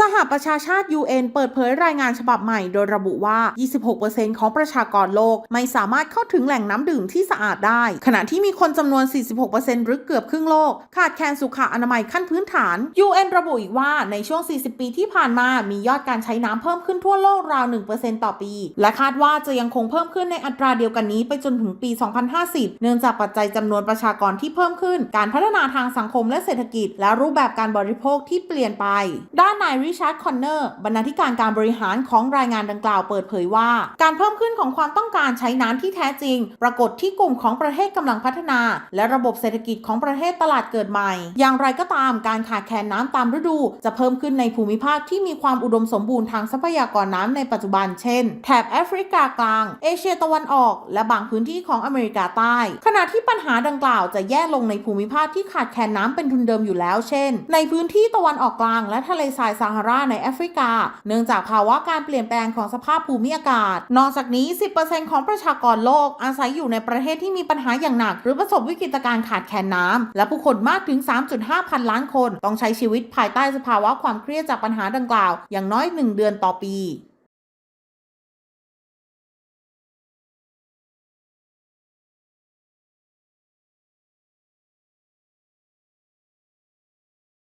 สหประชาชาติ UN เปิดเผยรายงานฉบับใหม่โดยระบุว่า 26%ของประชากรโลกไม่สามารถเข้าถึงแหล่งน้ำดื่มที่สะอาดได้ ขณะที่มีคนจำนวน 46%หรือเกือบครึ่งโลก ขาดแคลนสุขอนามัยขั้นพื้นฐาน UN ระบุอีกว่าในช่วง 40 ปีที่ผ่านมา มียอดการใช้น้ำเพิ่มขึ้นทั่วโลกราว 1%ต่อปี และคาดว่าจะยังคงเพิ่มขึ้นในอัตราเดียวกันนี้ไปจนถึงปี 2050 เนื่องจากปัจจัยจำนวนประชากรที่เพิ่มขึ้น การพัฒนาทางสังคมและเศรษฐกิจ และรูปแบบการบริโภคที่เปลี่ยนไป ด้านนายริชาร์ดคอนเนอร์บรรณาธิการการบริหารของรายงานดังกล่าวเปิดเผยว่า การเพิ่มขึ้นของความต้องการใช้น้ำที่แท้จริง ปรากฏที่กลุ่มของประเทศกำลังพัฒนา และระบบเศรษฐกิจของประเทศตลาดเกิดใหม่ อย่างไรก็ตามการขาดแคลนน้ำตามฤดู จะเพิ่มขึ้นในภูมิภาคที่มีความอุดมสมบูรณ์ทางทรัพยากรน้ำในปัจจุบันเช่น แถบแอฟริกากลาง เอเชียตะวันออก และบางพื้นที่ของอเมริกาใต้ ขณะที่ปัญหาดังกล่าวจะแย่ลงในภูมิภาคที่ขาดแคลนน้ำเป็นทุนเดิมอยู่แล้ว เช่น ในพื้นที่ตะวันออกกลางและทะเลทรายซาฮาราในแอฟริกา เนื่องจากภาวะการเปลี่ยนแปลงของสภาพภูมิอากาศ นอกจากนี้ 10%ของประชากรโลกอาศัยอยู่ในประเทศที่มีปัญหาอย่างหนัก หรือประสบวิกฤตการณ์ขาดแคลนน้ำและผู้คนมากถึง 3.5 พันล้านคน ต้องใช้ชีวิตภายใต้สภาวะความเครียดจากปัญหาดังกล่าว อย่างน้อย 1 เดือนต่อปี